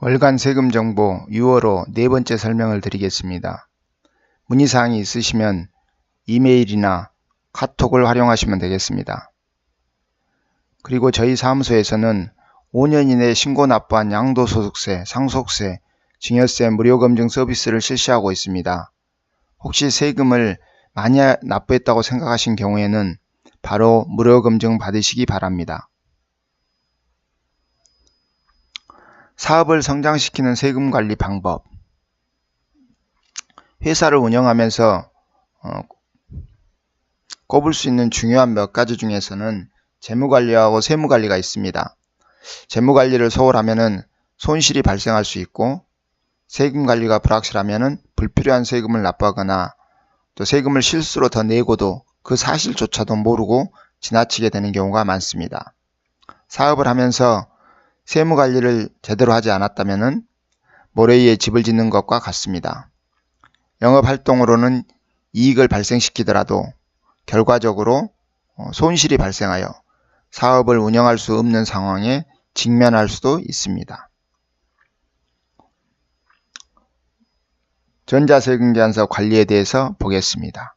월간 세금 정보 6월호 네 번째 설명을 드리겠습니다. 문의사항이 있으시면 이메일이나 카톡을 활용하시면 되겠습니다. 그리고 저희 사무소에서는 5년 이내 신고 납부한 양도소득세, 상속세, 증여세 무료 검증 서비스를 실시하고 있습니다. 혹시 세금을 많이 납부했다고 생각하신 경우에는 바로 무료 검증 받으시기 바랍니다. 사업을 성장시키는 세금 관리 방법. 회사를 운영하면서 어, 꼽을 수 있는 중요한 몇 가지 중에서는 재무관리하고 세무관리가 있습니다. 재무관리를 소홀하면 손실이 발생할 수 있고 세금관리가 불확실하면 불필요한 세금을 납부하거나 또 세금을 실수로 더 내고도 그 사실조차도 모르고 지나치게 되는 경우가 많습니다. 사업을 하면서 세무 관리를 제대로 하지 않았다면 모래위에 집을 짓는 것과 같습니다. 영업 활동으로는 이익을 발생시키더라도 결과적으로 어, 손실이 발생하여 사업을 운영할 수 없는 상황에 직면할 수도 있습니다. 전자세금계산서 관리에 대해서 보겠습니다.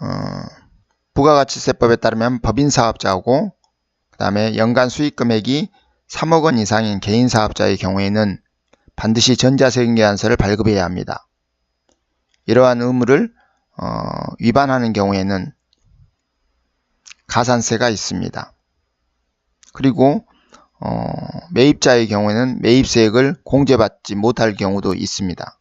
어, 부가가치세법에 따르면 법인 사업자하고 그 다음에 연간 수익 금액이 3억 원 이상인 개인 사업자의 경우에는 반드시 전자세금계산서를 발급해야 합니다. 이러한 의무를 어, 위반하는 경우에는 가산세가 있습니다. 그리고 어, 매입자의 경우에는 매입세액을 공제받지 못할 경우도 있습니다.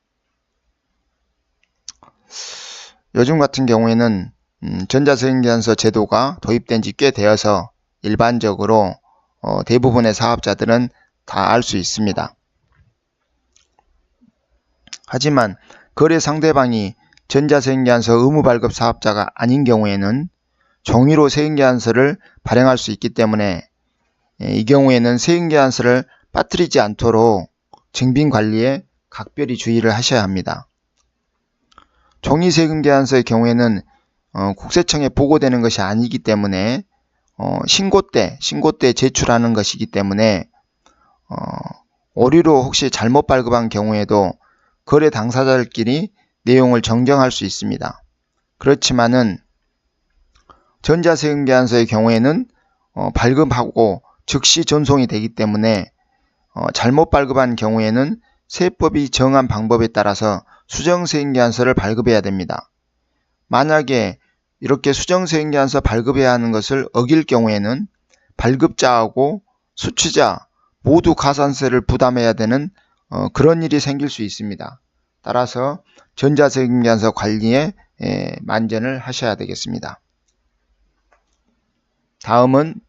요즘 같은 경우에는 음, 전자세금계산서 제도가 도입된 지 꽤 되어서 일반적으로 어, 대부분의 사업자들은 다 알 수 있습니다. 하지만 거래 상대방이 전자세금계산서 의무 발급 사업자가 아닌 경우에는 종이로 세금계산서를 발행할 수 있기 때문에 예, 이 경우에는 세금계산서를 빠뜨리지 않도록 증빙 관리에 각별히 주의를 하셔야 합니다. 종이 세금계산서의 경우에는 어, 국세청에 보고되는 것이 아니기 때문에 어, 신고 때 신고 때 제출하는 것이기 때문에 어, 오류로 혹시 잘못 발급한 경우에도 거래 당사자들끼리 내용을 정정할 수 있습니다. 그렇지만은 전자세금계산서의 경우에는 어, 발급하고 즉시 전송이 되기 때문에 어, 잘못 발급한 경우에는 세법이 정한 방법에 따라서 수정세금계산서를 발급해야 됩니다. 만약에 이렇게 수정세금계산서 발급해야 하는 것을 어길 경우에는 발급자하고 수취자 모두 가산세를 부담해야 되는 어, 그런 일이 생길 수 있습니다. 따라서 전자세금계산서 관리에 에, 만전을 하셔야 되겠습니다. 다음은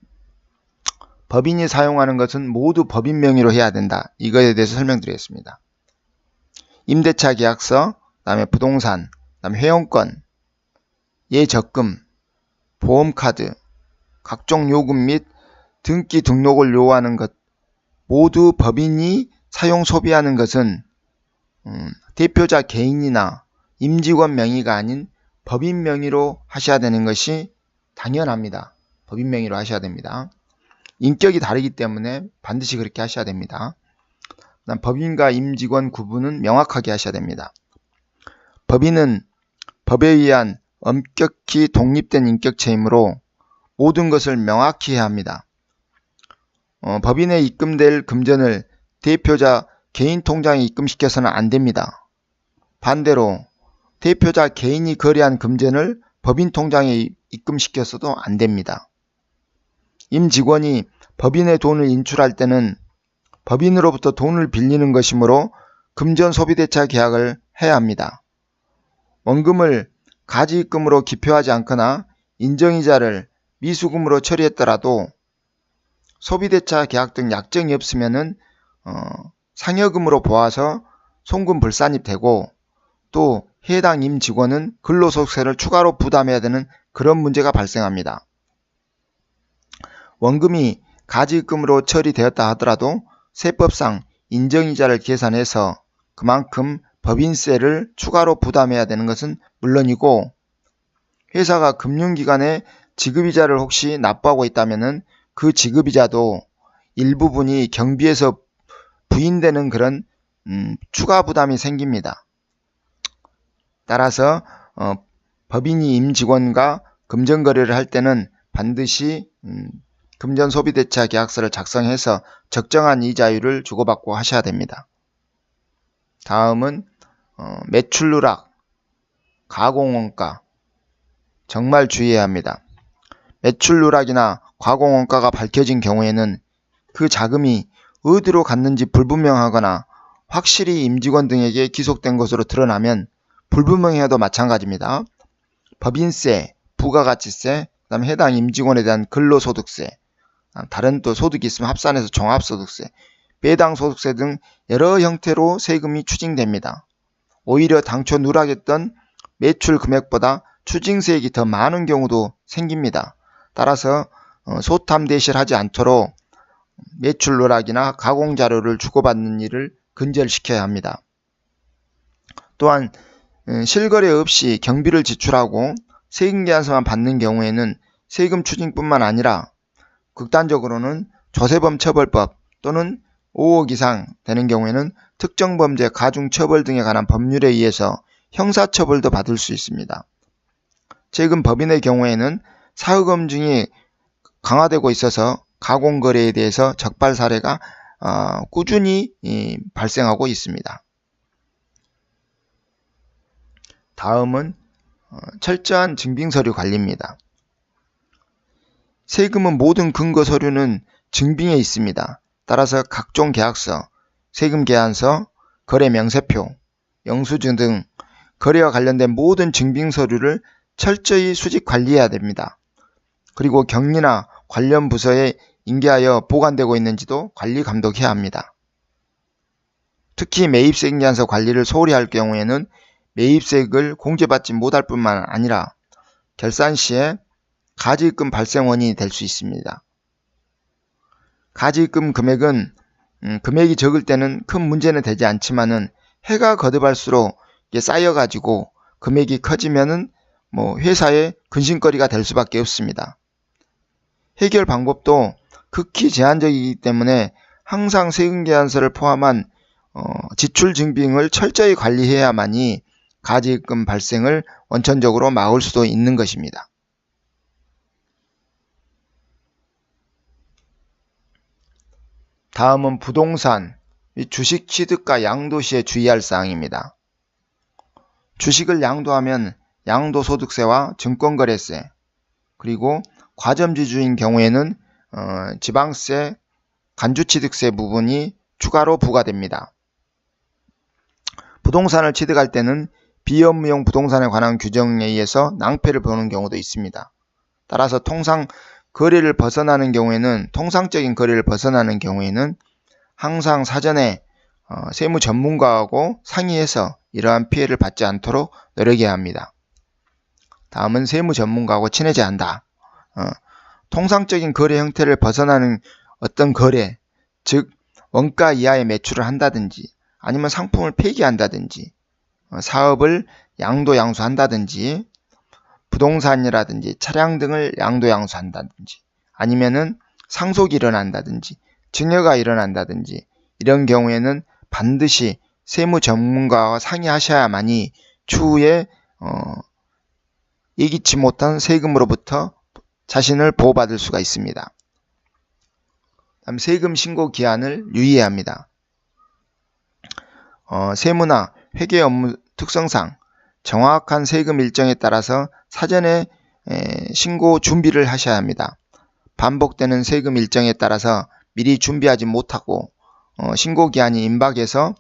법인이 사용하는 것은 모두 법인 명의로 해야 된다. 이거에 대해서 설명드리겠습니다. 임대차 계약서, 그다음에 부동산, 그다음에 회원권, 예적금, 보험카드, 각종 요금 및 등기 등록을 요하는 것 모두 법인이 사용 소비하는 것은 음, 대표자 개인이나 임직원 명의가 아닌 법인 명의로 하셔야 되는 것이 당연합니다. 법인 명의로 하셔야 됩니다. 인격이 다르기 때문에 반드시 그렇게 하셔야 됩니다. 법인과 임직원 구분은 명확하게 하셔야 됩니다. 법인은 법에 의한 엄격히 독립된 인격체이므로 모든 것을 명확히 해야 합니다. 어, 법인에 입금될 금전을 대표자 개인 통장에 입금시켜서는 안 됩니다. 반대로 대표자 개인이 거래한 금전을 법인 통장에 입금시켜서도 안 됩니다. 임 직원이 법인의 돈을 인출할 때는 법인으로부터 돈을 빌리는 것이므로 금전 소비대차 계약을 해야 합니다. 원금을 가지입금으로 기표하지 않거나 인정이자를 미수금으로 처리했더라도 소비대차 계약 등 약정이 없으면은 어, 상여금으로 보아서 송금 불산입 되고 또 해당 임 직원은 근로소득세를 추가로 부담해야 되는 그런 문제가 발생합니다. 원금이 가지입금으로 처리되었다 하더라도 세법상 인정이자를 계산해서 그만큼 법인세를 추가로 부담해야 되는 것은 물론이고 회사가 금융기관에 지급이자를 혹시 납부하고 있다면 그 지급이자도 일부분이 경비에서 부인되는 그런 음, 추가 부담이 생깁니다. 따라서 어, 법인이 임직원과 금전 거래를 할 때는 반드시 음, 금전 소비대차 계약서를 작성해서 적정한 이자율을 주고받고 하셔야 됩니다. 다음은 어, 매출 누락, 가공원가 정말 주의해야 합니다. 매출 누락이나 가공원가가 밝혀진 경우에는 그 자금이 어디로 갔는지 불분명하거나 확실히 임직원 등에게 기속된 것으로 드러나면 불분명해도 마찬가지입니다. 법인세, 부가가치세, 그다음에 해당 임직원에 대한 근로소득세, 다른 또 소득이 있으면 합산해서 종합소득세, 배당소득세 등 여러 형태로 세금이 추징됩니다. 오히려 당초 누락했던 매출 금액보다 추징세액이 더 많은 경우도 생깁니다. 따라서 어, 소탐대실하지 않도록 매출 누락이나 가공 자료를 주고받는 일을 근절시켜야 합니다. 또한 음, 실거래 없이 경비를 지출하고 세금계산서만 받는 경우에는 세금 추징뿐만 아니라 극단적으로는 조세범 처벌법 또는 5억 이상 되는 경우에는 특정 범죄 가중 처벌 등에 관한 법률에 의해서 형사 처벌도 받을 수 있습니다. 최근 법인의 경우에는 사후 검증이 강화되고 있어서 가공 거래에 대해서 적발 사례가 어, 꾸준히 발생하고 있습니다. 다음은 어, 철저한 증빙서류 관리입니다. 세금은 모든 근거 서류는 증빙에 있습니다. 따라서 각종 계약서, 세금 계산서, 거래 명세표, 영수증 등 거래와 관련된 모든 증빙 서류를 철저히 수집 관리해야 됩니다. 그리고 격리나 관련 부서에 인계하여 보관되고 있는지도 관리 감독해야 합니다. 특히 매입세 계산서 관리를 소홀히 할 경우에는 매입세액을 공제받지 못할 뿐만 아니라 결산 시에 가지입금 발생 원인이 될 수 있습니다. 가지입금 금액은 음, 금액이 적을 때는 큰 문제는 되지 않지만은 해가 거듭할수록 쌓여가지고 금액이 커지면은 뭐 회사의 근심거리가 될 수밖에 없습니다. 해결 방법도 극히 제한적이기 때문에 항상 세금 계산서를 포함한 어, 지출 증빙을 철저히 관리해야만이 가지입금 발생을 원천적으로 막을 수도 있는 것입니다. 다음은 부동산, 주식 취득과 양도 시에 주의할 사항입니다. 주식을 양도하면 양도소득세와 증권거래세, 그리고 과점지주인 경우에는 어, 지방세, 간주취득세 부분이 추가로 부과됩니다. 부동산을 취득할 때는 비업무용 부동산에 관한 규정에 의해서 낭패를 보는 경우도 있습니다. 따라서 통상 거래를 벗어나는 경우에는 통상적인 거래를 벗어나는 경우에는 항상 사전에 어, 세무 전문가하고 상의해서 이러한 피해를 받지 않도록 노력해야 합니다. 다음은 세무 전문가하고 친해져야 한다. 어, 통상적인 거래 형태를 벗어나는 어떤 거래, 즉 원가 이하의 매출을 한다든지 아니면 상품을 폐기한다든지 어, 사업을 양도 양수한다든지 부동산이라든지 차량 등을 양도 양수한다든지 아니면은 상속이 일어난다든지 증여가 일어난다든지 이런 경우에는 반드시 세무 전문가와 상의하셔야만이 추후에 어, 예기치 못한 세금으로부터 자신을 보호받을 수가 있습니다. 다음 세금 신고 기한을 유의해야 합니다. 어, 세무나 회계 업무 특성상 정확한 세금 일정에 따라서 사전에 신고 준비를 하셔야 합니다. 반복되는 세금 일정에 따라서 미리 준비하지 못하고 어, 신고 기한이 임박해서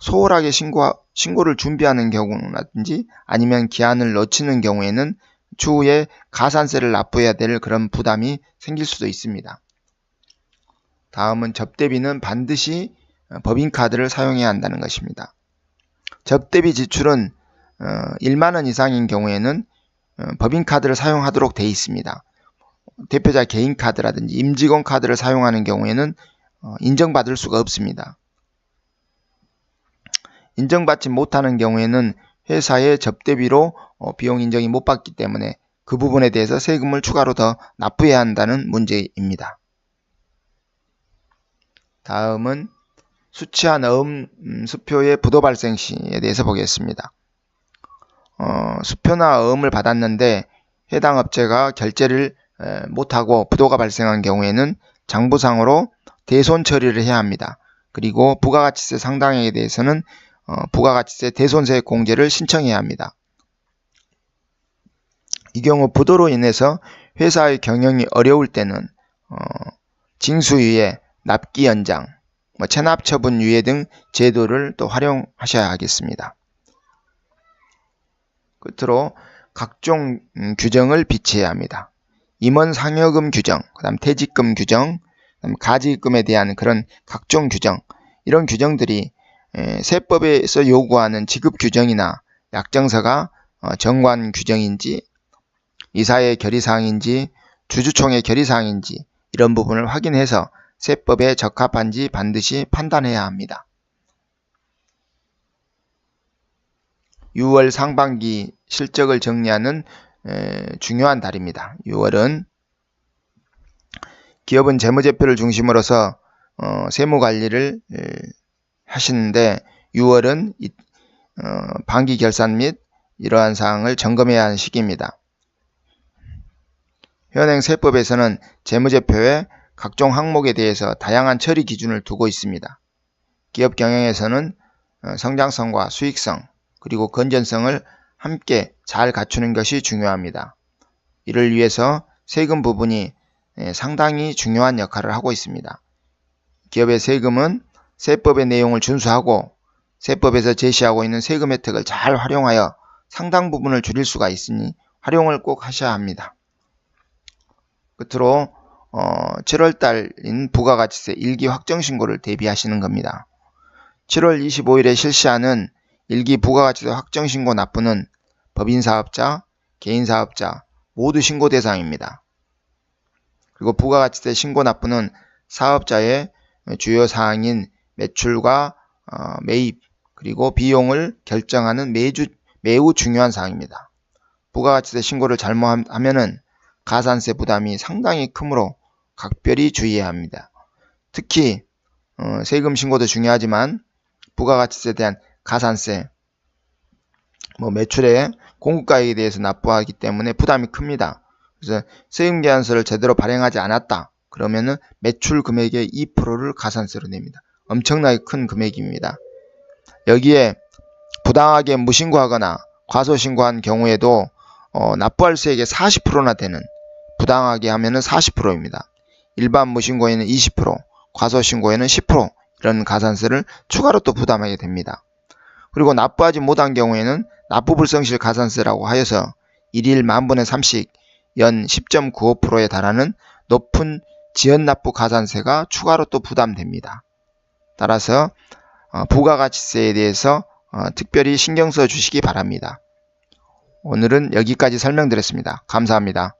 소홀하게 신고, 신고를 준비하는 경우라든지 아니면 기한을 놓치는 경우에는 추후에 가산세를 납부해야 될 그런 부담이 생길 수도 있습니다. 다음은 접대비는 반드시 어, 법인카드를 사용해야 한다는 것입니다. 접대비 지출은 1만원 어, 이상인 경우에는 어, 법인카드를 사용하도록 되어 있습니다. 대표자 개인카드라든지 임직원 카드를 사용하는 경우에는 인정받을 수가 없습니다. 인정받지 못하는 경우에는 회사의 접대비로 비용 인정이 못 받기 때문에 그 부분에 대해서 세금을 추가로 더 납부해야 한다는 문제입니다. 다음은 수치한 음, 수표의 부도 발생 시에 대해서 보겠습니다. 어, 수표나 어음을 받았는데 해당 업체가 결제를 에, 못하고 부도가 발생한 경우에는 장부상으로 대손 처리를 해야 합니다. 그리고 부가가치세 상당액에 대해서는 어, 부가가치세 대손세 공제를 신청해야 합니다. 이 경우 부도로 인해서 회사의 경영이 어려울 때는 어, 징수유예, 납기 연장, 뭐 체납 처분 유예 등 제도를 또 활용하셔야 하겠습니다. 끝으로 각종 음, 규정을 비치해야 합니다. 임원 상여금 규정, 그 다음 퇴직금 규정, 그다음 가지금에 대한 그런 각종 규정, 이런 규정들이 에, 세법에서 요구하는 지급 규정이나 약정서가 어, 정관 규정인지 이사의 결의사항인지 주주총회 결의사항인지 이런 부분을 확인해서 세법에 적합한지 반드시 판단해야 합니다. 6월 상반기 실적을 정리하는 에, 중요한 달입니다. 6월은 기업은 재무제표를 중심으로서 어, 세무관리를 에, 하시는데 6월은 이, 어, 반기 결산 및 이러한 사항을 점검해야 하는 시기입니다. 현행 세법에서는 재무제표에 각종 항목에 대해서 다양한 처리 기준을 두고 있습니다. 기업 경영에서는 어, 성장성과 수익성 그리고 건전성을 함께 잘 갖추는 것이 중요합니다. 이를 위해서 세금 부분이 예, 상당히 중요한 역할을 하고 있습니다. 기업의 세금은 세법의 내용을 준수하고 세법에서 제시하고 있는 세금 혜택을 잘 활용하여 상당 부분을 줄일 수가 있으니 활용을 꼭 하셔야 합니다. 끝으로 어, 7월달인 부가가치세 일기 확정신고를 대비하시는 겁니다. 7월 25일에 실시하는 일기 부가가치세 확정신고 납부는 법인사업자, 개인사업자 모두 신고 대상입니다. 그리고 부가가치세 신고 납부는 사업자의 주요 사항인 매출과 어, 매입 그리고 비용을 결정하는 매주, 매우 중요한 사항입니다. 부가가치세 신고를 잘못하면은 가산세 부담이 상당히 크므로 각별히 주의해야 합니다. 특히 어, 세금 신고도 중요하지만 부가가치세에 대한 가산세, 뭐 매출의 공급가액에 대해서 납부하기 때문에 부담이 큽니다. 그래서 세금 계산서를 제대로 발행하지 않았다. 그러면은 매출 금액의 2%를 가산세로 냅니다. 엄청나게 큰 금액입니다. 여기에 부당하게 무신고하거나 과소신고한 경우에도 어, 납부할 수액의 40%나 되는 부당하게 하면은 40%입니다. 일반 무신고에는 20%, 과소신고에는 10% 이런 가산세를 추가로 또 부담하게 됩니다. 그리고 납부하지 못한 경우에는 납부불성실 가산세라고 하여서 1일 만분의 3씩 연 10.95%에 달하는 높은 지연납부 가산세가 추가로 또 부담됩니다. 따라서 어, 부가가치세에 대해서 어, 특별히 신경 써 주시기 바랍니다. 오늘은 여기까지 설명드렸습니다. 감사합니다.